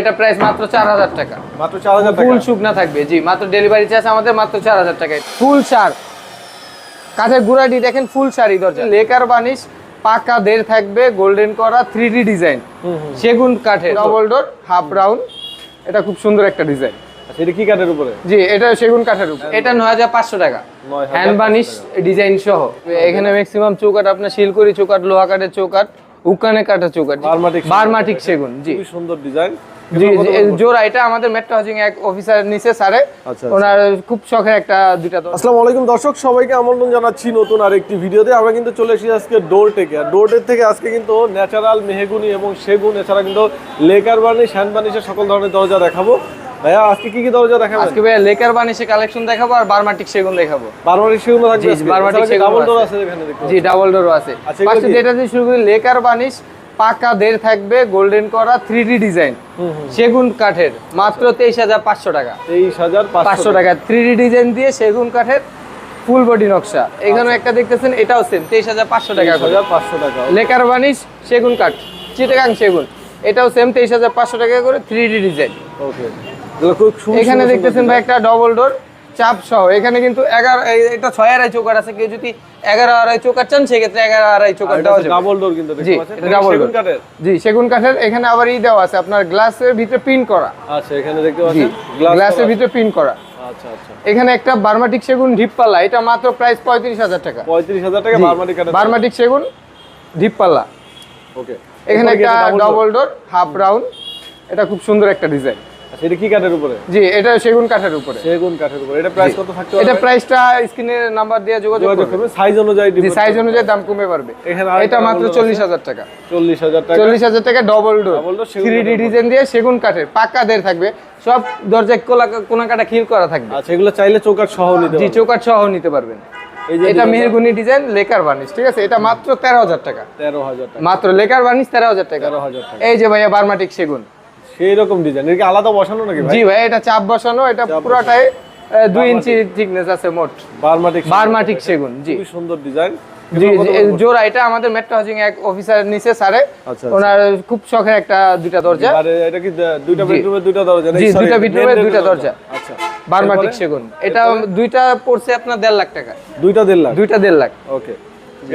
এটা প্রাইস মাত্র চার হাজার টাকা। মাত্র চার হাজার টাকা। ফুল শুকনা থাকবে। জি মাত্র ডেলিভারি চার্জ আমাদের মাত্র চার হাজার টাকায় ফুল সার। কাঠের গুড়াটি দেখেন ফুল শাড়ি দরজা। লেকার বানিশ পাকা দের থাকবে গোল্ডেন করা থ্রি ডিজাইন সেগুন কাঠের। ডবল ডোর হাফ রাউন্ড এটা খুব সুন্দর একটা ডিজাইন আচ্ছা, এটা কি কাঠের উপরে? জি এটা সেগুন কাঠের উপর। এটা নয় হাজার পাঁচশো টাকা। হ্যান্ড বানিশ ডিজাইন সহ। এখানে ম্যাক্সিমাম চৌকাট আপনার শিলকুড়ি চৌকাট লোহা কাঠের চৌকাট উকানে কাঠের চৌকাট বারমাটিক সেগুন। বারমাটিক সেগুন জি। সুন্দর ডিজাইন জি জি, জোড়া এটা আমাদের মেট্রো হাউজিং এক অফিসার নিচে স্যারে। আচ্ছা, ওনার খুব শখের একটা দুইটা আসসালামু আলাইকুম দর্শক সবাইকে আমন্ত্রণ জানাচ্ছি নতুন আরেকটি ভিডিওতে আমরা কিন্তু চলে এসেছি আজকে ডোর টেকে আর ডোর টেক থেকে আজকে কিন্তু ন্যাচারাল মেহগুনি এবং সেগুন এছাড়া কিন্তু লেকার বার্নিশ হ্যান্ড বার্নিশের সকল ধরনের দরজা দেখাবো। ভাইয়া আজকে কি কি দরজা দেখাবেন? আজকে ভাইয়া লেকার বানিশে কালেকশন দেখাবো আর বারমাটিক সেগুন দেখাবো। বারবারি সেগুন থাকবে বারমাটিক সেগুন ডাবল ডোর আছে। আছে এখানে জি ডাবল ডোরও আছে। আচ্ছা, ফার্স্টে? যেটা দিয়ে শুরু করি লেকার বানিশ পাকা দের থাকবে গোল্ডেন করা থ্রি ডি ডিজাইন সেগুন কাঠের মাত্র তেইশ হাজার পাঁচশো টাকা। তেইশ হাজার পাঁচশো টাকা। থ্রি ডিজাইন দিয়ে সেগুন কাঠের ফুল বডি নকশা। এখানে একটা দেখতেছেন এটাও সেম তেইশ হাজার পাঁচশো টাকা পাঁচশো টাকা লেকার বানিশ সেগুন কাঠ চিটাগাং সেগুন। এটাও সেম তেইশ হাজার পাঁচশো টাকা করে থ্রি ডি ডিজাইন ওকে খুব এখানে দেখতেছেন ভাই একটা ডবল ডোর চাপ সহ। এখানে কিন্তু এগারো এটা ছয় আড়াই চৌকাট আছে। কেউ যদি এগারো আড়াই চৌকাট চান সেক্ষেত্রে এগারো আড়াই চৌকাট দেওয়া যাবে। ডাবল ডোর কিন্তু জি ডাবল সেগুন ডোর কাঠের? জি সেগুন কাঠের। এখানে আবার ই দেওয়া আছে আপনার গ্লাসের ভিতরে প্রিন্ট করা। আচ্ছা এখানে দেখতে পাচ্ছেন? গ্লাসের ভিতরে প্রিন্ট করা। আচ্ছা আচ্ছা। এখানে একটা বার্মাটিক সেগুন ঢিপপাল্লা এটা মাত্র প্রাইস পঁয়ত্রিশ হাজার টাকা। পঁয়ত্রিশ হাজার টাকা জি, বার্মাটিক সেগুন ঢিপপাল্লা ওকে এখানে একটা ডবল ডোর হাফ রাউন্ড এটা খুব সুন্দর একটা ডিজাইন আচ্ছা এটা কি কাঠের উপরে? জি এটা সেগুন কাঠের উপরে। সেগুন কাঠের উপরে। এটা প্রাইস কত থাকতে এটা প্রাইসটা স্ক্রিনের নাম্বার দিয়ে যোগাযোগ যোগাযোগ করবেন করবেন সাইজ অনুযায়ী সাইজ অনুযায়ী দাম কমে পারবে এটা মাত্র double door চল্লিশ হাজার টাকা। চল্লিশ হাজার টাকা। চল্লিশ হাজার টাকা ডবল ডোর Double door, সেগুন থ্রি ডি কাঠের ডিজাইন দিয়ে সেগুন কাঠের পাক্কা দের থাকবে। সব দরজায় কোলা কোনা কাটা খিল করা থাকবে। আচ্ছা এগুলো চাইলে চৌকাট সহ নিতে জি। চৌকাট সহ নিতে পারবেন। এটা মেহেরগুনি ডিজাইন লেকার বার্নিশ ঠিক আছে? এটা মাত্র তেরো হাজার টাকা। তেরো হাজার টাকা। মাত্র লেকার বার্নিশ তেরো হাজার টাকা। তেরো হাজার টাকা। এই যে ভাইয়া বার্মাটিক সেগুন। সেই রকম ডিজাইন এর কি আলাদা বসানো নাকি ভাই? জি ভাই এটা চাপ বসানো এটা পুরোটাই আহ, দুই ইঞ্চি থিকনেস আছে মোট। বারমাটিক বার্মাটিক সেগুন জি। খুবই সুন্দর ডিজাইন জি জোড়া এটা আমাদের মেট্রো হাউজিং এক অফিসার নিচে স্যারে। আচ্ছা, ওনার খুব শখের একটা দুইটা দরজা। আর এটা কি দুইটা বেডরুমের দুইটা দরজা জি, দুইটা এর দুইটা দরজা। আচ্ছা। বার্মাটিক সেগুন। এটা দুইটা পড়ছে আপনার দেড় লাখ টাকা। দুইটা দেড় লাখ? দুইটা দেড় লাখ। ওকে।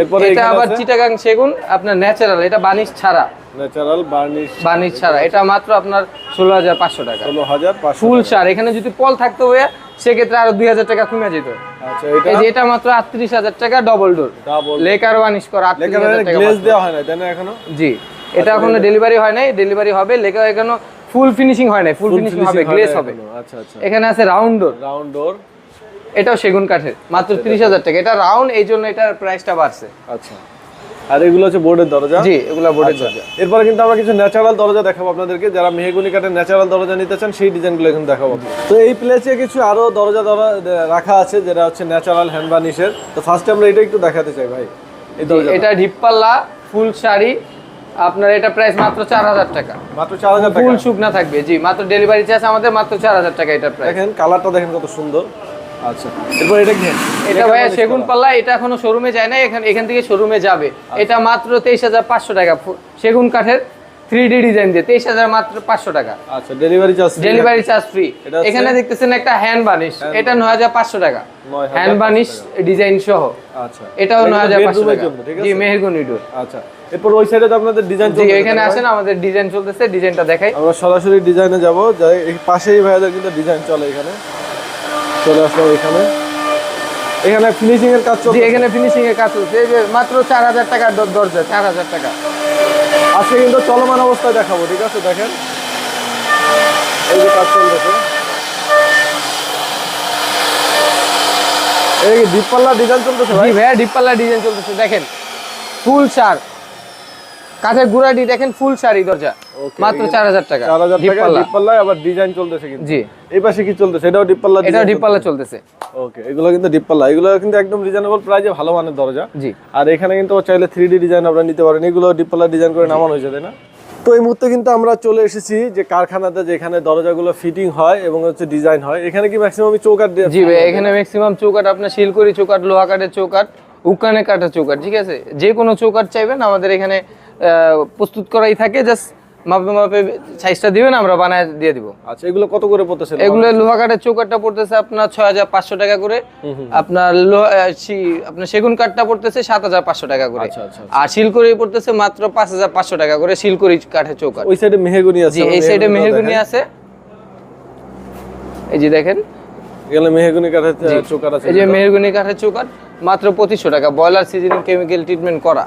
এরপরে এটা আবার চিটাগাং সেগুন আপনার ন্যাচারাল এটা বানিশ ছাড়া। ন্যাচারাল বার্নিশ বানিশ ছাড়া এটা মাত্র আপনার ষোলো হাজার পাঁচশো টাকা। ষোলো হাজার ফুল সার এখানে যদি পল থাকতো ভাইয়া সেক্ষেত্রে আরও দুই হাজার টাকা কমে যেত। আচ্ছা এটা মাত্র আটত্রিশ হাজার টাকা ডবল ডোর লেকার বানিশ করা গ্লেজ দেওয়া হয় না তাই না এখনও? জি এটা এখনও ডেলিভারি হয় নাই ডেলিভারি হবে লেখা এখনও ফুল ফিনিশিং হয় নাই ফুল ফিনিশিং হবে গ্লেস হবে। আচ্ছা আচ্ছা। এখানে আছে রাউন্ড ডোর রাউন্ড ডোর এটাও সেগুন কাঠের মাত্র তিরিশ হাজার টাকা। এটা রাউন্ড এই জন্য এটার প্রাইসটা বাড়ছে। আচ্ছা। আর এগুলো হচ্ছে বোর্ডের দরজা? জি এগুলা বোর্ডের আচ্ছা। দরজা। এরপরে কিন্তু আমরা কিছু ন্যাচারাল দরজা দেখাবো আপনাদেরকে। যারা মেহগুনি কাঠের ন্যাচারাল দরজা নিতে চান সেই ডিজাইনগুলো এখন দেখাবো। তো এই প্লেসে কিছু আরও দরজা দরা রাখা আছে যেটা হচ্ছে ন্যাচারাল হ্যান্ড বার্নিশের তো ফার্স্টে আমরা এটা একটু দেখাতে চাই ভাই। এই দরজা এটা ঢিপপাল্লা ফুল শাড়ি। আপনার এটা প্রাইস মাত্র চার হাজার টাকা। মাত্র চার হাজার টাকা। ফুল শুকনা থাকবে জি মাত্র ডেলিভারি চার্জ আমাদের মাত্র চার হাজার টাকা এটা প্রাইস দেখেন কালারটা দেখেন কত সুন্দর। আচ্ছা এরপর এটা কি? এটা ভাইয়া সেগুন পাল্লা এটা এখনও শোরুমে যায় না এখান এখান থেকে শোরুমে যাবে। আচ্ছা। এটা মাত্র তেইশ হাজার পাঁচশো টাকা সেগুন কাঠের থ্রি ডি ডিজাইন দিয়ে তেইশ হাজার মাত্র পাঁচশো টাকা। আচ্ছা delivery charge delivery charge free এখানে দেখতেছেন একটা হ্যান্ড বানিশ এটা নয় হাজার পাঁচশো টাকা। হ্যান্ড বানিশ ডিজাইন সহ। আচ্ছা। এটাও নয় হাজার পাঁচশো টাকা। জি মেহেরগুনি ডোর আচ্ছা এরপর ওই সাইডে তো আপনাদের ডিজাইন জি এখানে আসেন আমাদের ডিজাইন চলতেছে ডিজাইনটা দেখাই। আমরা সরাসরি ডিজাইনে যাব পাশেই ভাইয়াদের কিন্তু ডিজাইন চলে এখানে। চলে আসলাম এখানে। এখানে ফিনিশিং এর কাজ চলছে। এখানে ফিনিশিং এর কাজ চলছে। এই যে মাত্র চার হাজার টাকার দরজা চার হাজার টাকা। আজকে কিন্তু চলমান অবস্থায় দেখাবো ঠিক আছে? দেখেন। এই যে কাজ চলতেছে। এই দীপপাল্লা ডিজাইন চলতেছে ভাই। ভাইয়া ডিপপাল্লা ডিজাইন চলতেছে। দেখেন ফুল সার। কাঠের গুড়াটি দেখেন ফুল শাড়ি দরজা। মাত্র চার হাজার টাকা। চার হাজার টাকা ডিপপাল্লা আবার ডিজাইন চলতেছে কিন্তু। জি। এই পাশে কি চলতেছে? এটাও ডিপপাল্লা এটাও ডিপপাল্লা চলতেছে। ওকে এগুলো কিন্তু ডিপপাল্লা। এগুলো কিন্তু একদম রিজনেবল প্রাইসে ভালো মানের দরজা। জি। আর এখানে কিন্তু চাইলে থ্রি ডি ডিজাইন আপনারা নিতে পারেন। এগুলো ডিপপাল্লা ডিজাইন করে নামানো হয়েছে তাই না? তো এই মুহূর্তে কিন্তু আমরা চলে এসেছি যে কারখানাতে যেখানে দরজাগুলো ফিটিং হয় এবং হচ্ছে ডিজাইন হয়। এখানে কি ম্যাক্সিমাম চৌকাট জি ভাই এখানে ম্যাক্সিমাম চৌকাট আপনার শিলকুড়ি চৌকাট লোহা কাঠের চৌকাট উকানে কাঠের চৌকাট ঠিক আছে? যে কোনো চৌকাট চাইবেন আমাদের এখানে প্রস্তুত করাই থাকে জাস্ট মাপে মাপে সাইজটা দিবেন আমরা বানায় দিয়ে দিব। আচ্ছা এগুলো কত করে পড়তেছে এগুলো লোহা কাঠের চৌকাঠটা পড়তেছে আপনার ছয় হাজার পাঁচশো টাকা করে। আপনার লোহা আপনার সেগুন কাঠটা পড়তেছে সাত হাজার পাঁচশো টাকা করে। আচ্ছা আচ্ছা আর শিলকড়ি পড়তেছে মাত্র পাঁচ হাজার পাঁচশো টাকা করে শিলকড়ি কাঠের চৌকাঠ। ওই সাইডে মেহগুনি আছে এই সাইডে মেহগুনি। আছে। এই যে দেখেন। এখানে মেহগুনি কাঠের চোকার আছে এই যে মেহগুনি কাঠের চৌকাঠ মাত্র পঁচিশশো টাকা। ব্রয়লার সিজনিং কেমিক্যাল ট্রিটমেন্ট করা।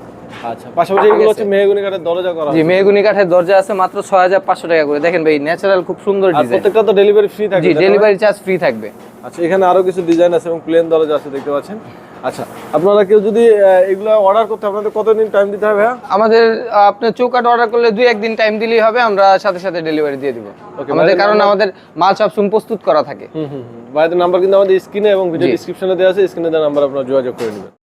আচ্ছা পাশাপাশি এগুলো হচ্ছে মেহগুনি কাঠের দরজা করা জি মেহগুনি কাঠের দরজা আছে মাত্র ছয় হাজার পাঁচশো টাকা করে। দেখেন ভাই ন্যাচারাল খুব সুন্দর ডিজাইন প্রত্যেকটা তো ডেলিভারি ফ্রি থাকে জি ডেলিভারি চার্জ ফ্রি থাকবে। আচ্ছা এখানে আরও কিছু ডিজাইন আছে এবং প্লেন দরজা আছে দেখতে পাচ্ছেন। আচ্ছা আপনারা কেউ যদি এগুলো অর্ডার করতে আপনাদের কতদিন টাইম দিতে হবে হ্যাঁ? আমাদের আপনার চৌকাট অর্ডার করলে দুই একদিন টাইম দিলেই হবে আমরা সাথে সাথে ডেলিভারি দিয়ে দিব। আমাদের কারণ আমাদের মাল সবসময় প্রস্তুত করা থাকে। নাম্বার কিন্তু আমাদের স্ক্রিনে এবং ভিডিও ডিসক্রিপশনে দেওয়া আছে স্ক্রিনে দেওয়া নাম্বার আপনারা যোগাযোগ করে নেবেন।